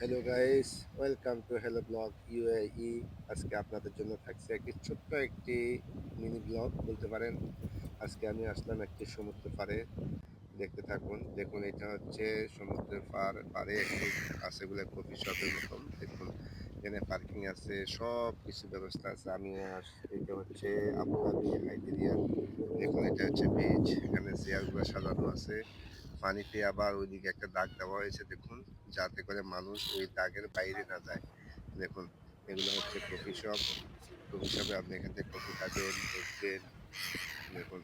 Hello guys welcome to hello blog UAE আজকে আপনাদের জন্য থাকছে একটি ছোট্ট একটি মিনি ব্লগ বলতে পারেন। আজকে আমি আসলাম একটি সমুদ্র পাড়ে। দেখতে থাকুন। দেখুন, এটা হচ্ছে সমুদ্রের পার, পাড়ে একটি আছে বলে কফি শপের মতন। দেখুন, এখানে পার্কিং আছে সব কিছু ব্যবস্থা আছে। আমি এটা হচ্ছে আবুধাবি হাইজেরিয়া দেখুন, এটা হচ্ছে বিচ এখানে চেয়ারগুলো সাজানো আছে। পানিতে আবার ওইদিকে একটা দাগ দেওয়া হয়েছে, দেখুন। যাতে করে মানুষ ওই দাগের বাইরে না যায়। দেখুন, এগুলো হচ্ছে কফি শপ। কফি শপে আপনি এখান থেকে কফি খাবেন, দেখবেন। দেখুন,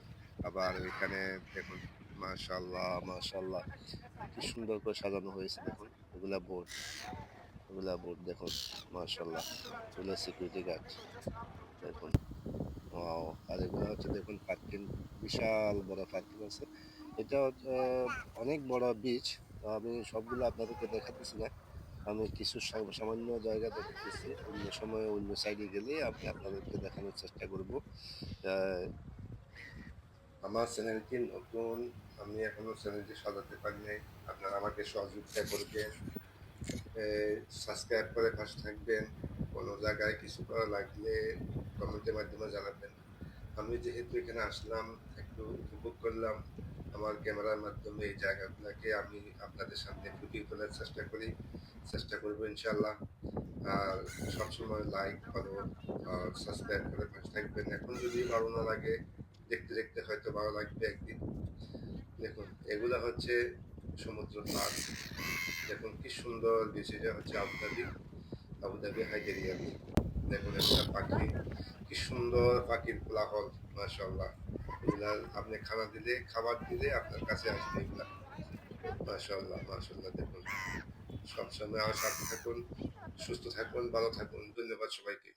আবার এখানে দেখুন মাশাল্লাহ মাশাল্লাহ কি সুন্দর করে সাজানো হয়েছে, দেখুন। এগুলা বোর্ড। এগুলা বোর্ড, দেখুন মাশাল্লাহ এগুলো সিকিউরিটি গার্ড দেখুন। Wow, আর এগুলো হচ্ছে দেখুন পার্কিং বিশাল বড় পার্কিং আছে। এটা অনেক বড় বিচ আমি সবগুলো আপনাদেরকে দেখাতেছি না। আমি কিছু সামান্য জায়গা দেখাতেছি। অন্য সময় অন্য সাইডে গেলে আমি আপনাদেরকে দেখানোর চেষ্টা করব। আমার চ্যানেলটি নতুন। আমি এখনও চ্যানেলটি সাজাতে পারি নাই। আপনারা আমাকে সহযোগিতা করবেন। সাবস্ক্রাইব করে পাশে থাকবেন। কোনো জায়গায় কিছু করা লাগলে কমেন্টের মাধ্যমে জানাবেন। আমি যেহেতু এখানে আসলাম, একটু উপভোগ করলাম, আমার ক্যামেরার মাধ্যমে এই জায়গাগুলোকে আমি আপনাদের সামনে ফুটিয়ে তোলার চেষ্টা করি, চেষ্টা করব ইনশাল্লাহ আর সবসময় লাইক ফলো সাবস্ক্রাইব করে পাশে থাকবেন। এখন যদি ভালো না লাগে, দেখতে দেখতে হয়তো ভালো লাগবে একদিন। দেখুন, এগুলো হচ্ছে সমুদ্র পার দেখুন, কি সুন্দর বিচটা হচ্ছে আবুধাবি আবুধাবি হাইজেরিয়া দেখুন একটা পাখি, কি সুন্দর পাখির কোলাহল মাশাল্লাহ এগুলা আপনি খানা দিলে, খাবার দিলে আপনার কাছে আসবে এগুলা মাশাল্লাহ মাশাল্লাহ দেখুন। সবসময় আমার সাথে থাকুন, সুস্থ থাকুন, ভালো থাকুন। ধন্যবাদ সবাইকে।